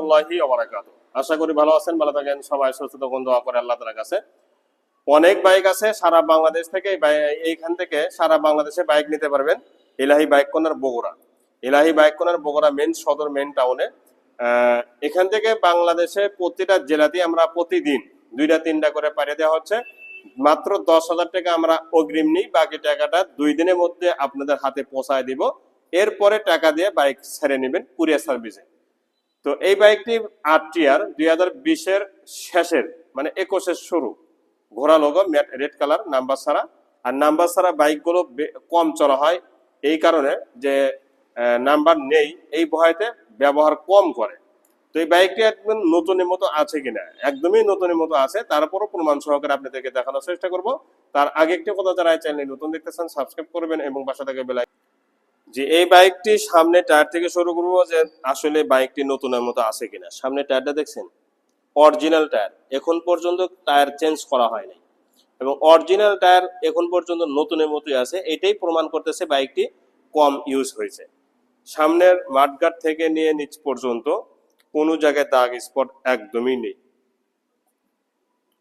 রহমতুল্লাহি আশা করি ভালো আছেন, ভালো থাকেন। সবাই সুস্থ তখন দোয়া করে আল্লাহ কাছে। অনেক বাইক আছে, সারা বাংলাদেশ থেকে এইখান থেকে সারা বাংলাদেশে বাইক নিতে পারবেন। ইলাহি bike corner Bogura. Elahi bike corner Bogura main সদর মেন টাউনে। এখান থেকে বাংলাদেশে প্রতিটা জেলাতেই আমরা প্রতিদিন দুইটা, তিনটা করে পাঠিয়ে দেওয়া হচ্ছে। মাত্র দশ হাজার টাকা আমরা অগ্রিম নিই, বাকি টাকাটা দুই দিনের মধ্যে আপনাদের হাতে পৌঁছায় দিব। এরপরে টাকা দিয়ে বাইক ছেড়ে নেবেন কুরিয়ার সার্ভিসে। তো এই বাইকটি আট টিয়ার, দুই হাজার বিশের শেষের মানে একুশের শুরু। ঘোড়া লোগো রেড কালার, নাম্বার ছাড়া। আর নাম্বার ছাড়া বাইকগুলো কম চলা হয়, এই কারণে যে নাম্বার নেই, এই ভয়তে ব্যবহার কম করে। তো এই বাইকটি একদম নতুনের মতো আছে কিনা? একদমই নতুনের মতো আছে তারপরও প্রমাণ সহকারে আপনাদেরকে দেখানোর চেষ্টা করব। তার আগে একটি কথা যারা চ্যানেল নতুন দেখতেছেন, সাবস্ক্রাইব করবেন এবং পাশে থেকে বেলাই যে এই বাইকটি সামনে টায়ার থেকে শুরু করব যে আসলে বাইকটি নতুনের মতো আছে কিনা। সামনে টায়ারটা দেখছেন? Original tyre. এখন পর্যন্ত টায়ার চেঞ্জ করা হয়নি এবং অরিজিনাল টায়ার এখন পর্যন্ত নতুনের মতোই আছে। এটাই প্রমাণ করতেছে বাইকটি কম ইউজ হয়েছে। সামনের মাঠঘাট থেকে নিয়ে নিচ পর্যন্ত কোনো জায়গায় দাগ স্পট একদমই নেই।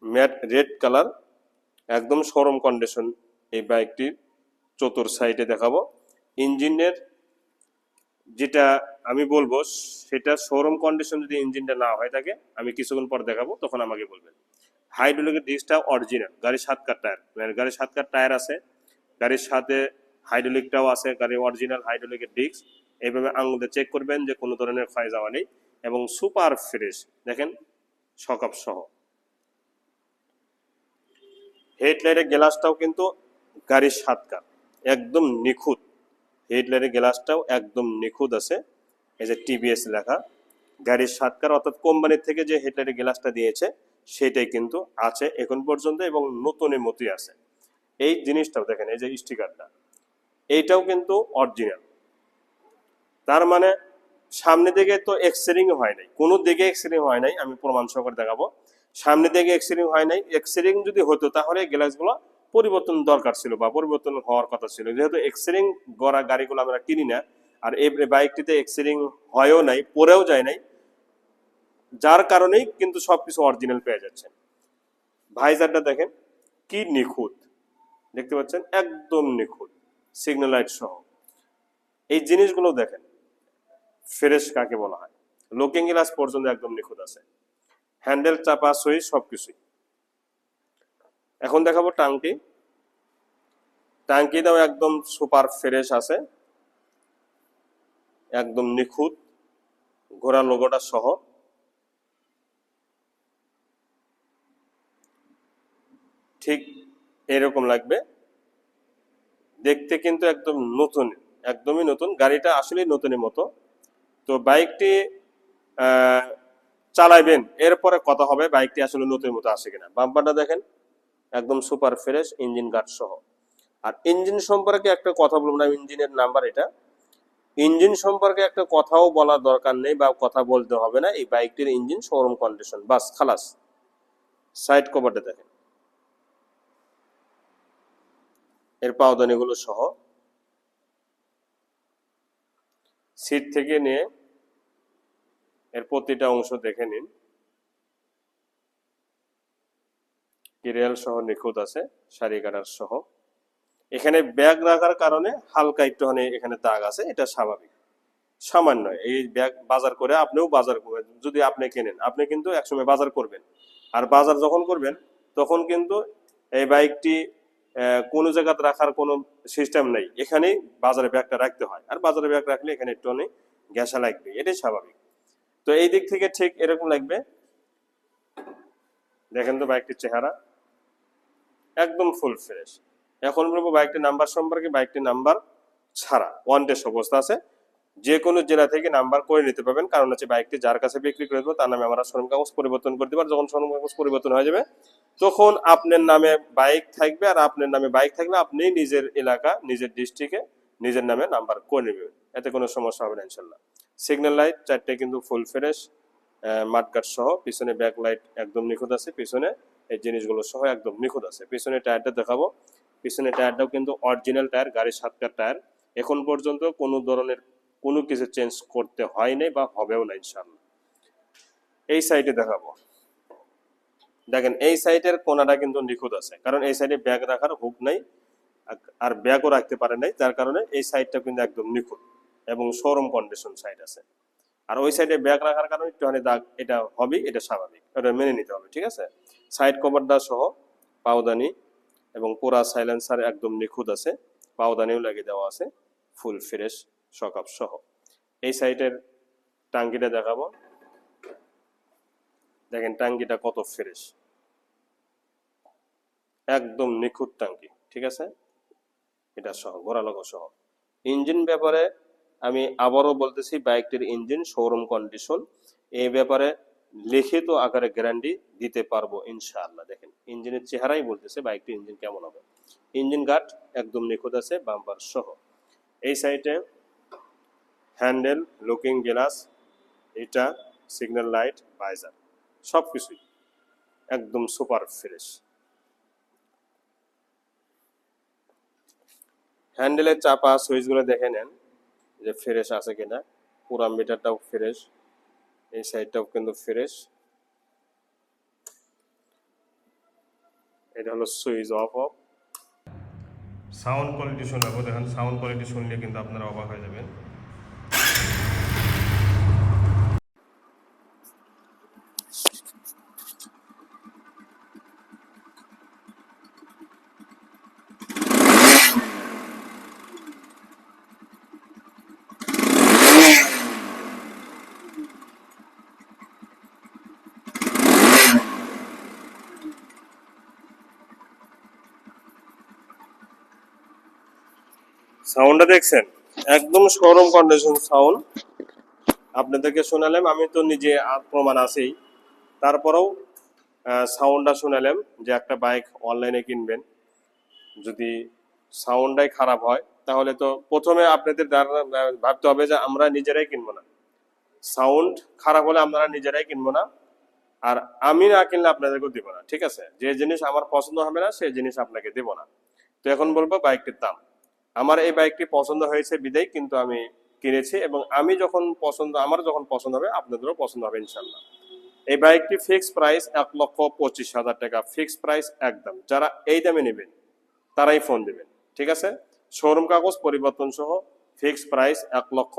Matte red colour. একদম সরম কন্ডিশন এই বাইকটির। চতুর সাইডে দেখাবো। ইঞ্জিনের যেটা আমি বলব, সেটা শোরুম কন্ডিশন যদি ইঞ্জিনটা না হয়ে থাকে, আমি কিছুক্ষণ পর দেখাবো, তখন আমাকে বলবেন। হাইড্রোলিকের ডিস্কটা অরিজিনাল গাড়ির সাত কার টায়ার মানে গাড়ির সাত কার টায়ার আছে, গাড়ির সাথে হাইড্রোলিকটাও আছে, গাড়ির অরিজিনাল হাইড্রোলিকের ডিস্ক এইভাবে আঙুলে চেক করবেন যে কোনো ধরনের ক্ষয় যাওয়া নেই, এবং সুপার ফ্রেশ দেখেন সকাপ সহ। হেডলাইটের গ্লাসটাও কিন্তু গাড়ির সাত কার একদম নিখুঁত। হেডলাইটের গ্লাসটাও একদম নিখুঁত আছে। এই যে টিভিএস লেখা। গাড়ির সাতকার অর্থাৎ কোম্পানির থেকে যে হেডলাইটের গ্লাসটা দিয়েছে, সেটাই কিন্তু আছে এখন পর্যন্ত এবং নতুনের মতোই আছে। এই জিনিসটাও দেখেন, এই যে স্টিকারটা। এইটাও কিন্তু অরিজিনাল তার মানে সামনে দিকে তো এক্সরেং হয় নাই। কোনো দিকে এক্সরেং হয় নাই, আমি প্রমাণ সহকারে দেখাবো। সামনে দিকে এক্সরেং হয় নাই। এক্সরেং যদি হতো, তাহলে গ্লাসগুলো পরিবর্তন দরকার ছিল বা পরিবর্তন হওয়ার কথা ছিল। যেহেতু এক্সরেং গড়া গাড়িগুলো আমরা কিনি না, আর এই বাইকটিতে এক্সরেং হয়ও নাই, পরেও যায় নাই, যার কারণেই কিন্তু সবকিছু অরিজিনাল পেয়ে যাচ্ছেন। ভাইজারটা দেখেন, কি নিখুঁত, দেখতে পাচ্ছেন? একদম নিখুঁত সিগন্যাল লাইট সহ। এই জিনিসগুলো দেখেন, ফ্রেশ কাকে বলা হয়? লুকিং গ্লাস পর্যন্ত একদম নিখুঁত আছে। হ্যান্ডেল, চাপা, সুইচ, সবকিছুই। এখন দেখাবো টাঙ্কি। টাঙ্কিটাও একদম সুপার ফ্রেশ আছে। একদম নিখুঁত। ঘোড়া লোগোটা সহ। ঠিক এরকম লাগবে। দেখতে কিন্তু একদম নতুন, একদমই নতুন। গাড়িটা আসলেই নতুনের মতো। তো বাইকটি চালাইবেন। এরপরে কথা হবে বাইকটি আসলে নতুনের মতো আসে কিনা। বাম্পারটা দেখেন। একদম সুপার ফ্রেশ ইঞ্জিন গার্ড সহ। আর ইঞ্জিন সম্পর্কে একটা কথা বলব না, ইঞ্জিনের নাম্বার এটা। ইঞ্জিন সম্পর্কে একটা কথাও বলার দরকার নেই বা কথা বলতে হবে না, এই বাইকটির ইঞ্জিন শোরুম কন্ডিশন বাস, খালাস। সাইড কভারটা দেখেন। এর পাওদানিগুলো সহ। সিট থেকে নিয়ে এর প্রতিটা অংশ দেখে নিন। কেরিয়াল সহ নিখুঁত আছে সারি কাটার সহ। এখানে ব্যাগ রাখার কারণে হালকা একটুখানি এখানে দাগ আছে, এটা স্বাভাবিক। সামান্য, এই ব্যাগ বাজার করে আপনিও বাজার করবেন। যদি আপনি কেনেন, আপনি কিন্তু একসময় বাজার করবেন। আর বাজার যখন করবেন, তখন কিন্তু এই বাইকটি কোনো জায়গাতে রাখার কোনো সিস্টেম নেই। এখানেই বাজারে ব্যাগটা রাখতে হয়। আর বাজারে ব্যাগ রাখলে এখানে একটু অনেক গ্যাসা লাগবে, এটাই স্বাভাবিক। তো এই দিক থেকে ঠিক এরকম লাগবে। দেখেন তো বাইকটির চেহারা। একদম ফুল ফ্রেশ এখন বলব বাইকটির নাম্বার সম্পর্কে বাইকটির নাম্বার ছাড়া। ওয়ান টেস্ট অবস্থা আছে। যে কোনো জেলা থেকে নাম্বার করে নিতে পারবেন। কারণ হচ্ছে বাইকটি যার কাছে বিক্রি করে দেবো, তার নামে আমরা শোরুম কাগজ পরিবর্তন করতে পারি যখন শোরুম কাগজ পরিবর্তন হয়ে যাবে, তখন আপনার নামে বাইক থাকবে আর আপনার নামে বাইক থাকলে আপনি নিজের এলাকা, নিজের ডিস্ট্রিক্টে নিজের নামে নাম্বার করে নেবেন। এতে কোনো সমস্যা হবে না, ইনশাল্লাহ। সিগন্যাল লাইট চারটে কিন্তু ফুল ফ্রেশ মাঠগাট সহ। পিছনে ব্যাক লাইট একদম নিখুঁত আছে। পিছনে এই জিনিসগুলো সহ একদম নিখুঁত আছে। পিছনে টায়ারটা দেখাবো। পিছনে টায়ারটাও কিন্তু অরিজিনাল টায়ার, গাড়ির সাতকার টায়ার। এখন পর্যন্ত কোনো ধরনের কোনো কিছু চেঞ্জ করতে হয় নাই বা হবেও না ইনশাল্লাহ এই সাইডে দেখাবো। দেখেন, এই সাইডের কোনাটা কিন্তু নিখুঁত আছে। কারণ এই সাইডে ব্যাগ রাখার হুক নাই, আর- ব্যাগও রাখতে পারে নাই। যার কারণে এই সাইডটা কিন্তু একদম নিখুঁত এবং শোরুম কন্ডিশন সাইড আছে। আর ওই সাইডে ব্যাগ রাখার কারণে একটুখানি দাগ, এটা হবে এটা স্বাভাবিক। এটা মেনে নিতে হবে, ঠিক আছে? সাইড কভারটা সহ পাওদানি এবং পুরা সাইলেন্সার একদম নিখুঁত আছে, পাওদানিও লাগিয়ে দেওয়া আছে ফুল ফ্রেশ সকাপ সহ। এই সাইডের টাঙ্কিটা দেখাবো। দেখেন টাঙ্কিটা কত ফ্রেশ একদম নিখুঁত টাঙ্কি, ঠিক আছে? এটা সহ গোড়ালগো সহ। ইঞ্জিন ব্যাপারে আমি আবারও বলতেছি, বাইকটির ইঞ্জিন শোরুম কন্ডিশন এই ব্যাপারে লিখিত আকারে গ্যারান্টি দিতে পারব ইনশাআল্লাহ। দেখেন, ইঞ্জিনের চেহারাই বলতেছে, বাইকটির ইঞ্জিন কেমন হবে? ইঞ্জিন গার্ড একদম নিখুঁত আছে বাম্পার সহ। এই সাইডে হ্যান্ডেল লুকিং গ্লাস এটা সিগন্যাল লাইট ভাইজার সব কিছুই একদম সুপার ফ্রেশ হ্যান্ডেলের চাপা সুইচগুলো দেখে নেন যে ফ্রেশ আছে কিনা, পুরা মিটারটাও ফ্রেশ এই সাইডটাও কিন্তু ফ্রেশ এটা হলো switch off off. Sound quality শোনাবো, দেখেন সাউন্ড কোয়ালিটি শুনলে কিন্তু আপনারা অবাক হয়ে যাবেন। সাউন্ডটা দেখছেন? একদম শোরুম কন্ডিশন সাউন্ড আপনাদেরকে শোনালাম, আমি তো নিজে প্রমাণ আছেই। তারপরেও সাউন্ডটা শোনালাম যে একটা বাইক অনলাইনে কিনবেন। যদি সাউন্ডটাই খারাপ হয়, তাহলে তো প্রথমে আপনাদের ভাবতে হবে যে আমরা নিজেরাই কিনবো না। সাউন্ড খারাপ হলে আমরা নিজেরাই কিনবো না। আর আমি না কিনলে আপনাদেরকেও দিব না, ঠিক আছে? যে জিনিস আমার পছন্দ হবে না সেই জিনিস আপনাকে দেব না। তো এখন বলব বাইকটির দাম। আমার এই বাইকটি পছন্দ হয়েছে, বিদায়, কিন্তু আমি কিনেছি এবং আমি যখন পছন্দ, আমার যখন পছন্দ হবে, আপনাদেরও পছন্দ হবে ইনশাল্লাহ এই বাইকটি ফিক্স প্রাইস এক লক্ষ পঁচিশ হাজার টাকা ফিক্স প্রাইস একদম। যারা এই দামে নেবেন, তারাই ফোন দিবেন, ঠিক আছে? শোরুম কাগজ পরিবর্তন সহ ফিক্স প্রাইস এক লক্ষ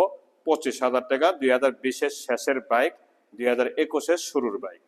পঁচিশ হাজার টাকা, দুই হাজার বিশের শেষের বাইক, দুই হাজার একুশের শুরুর বাইক।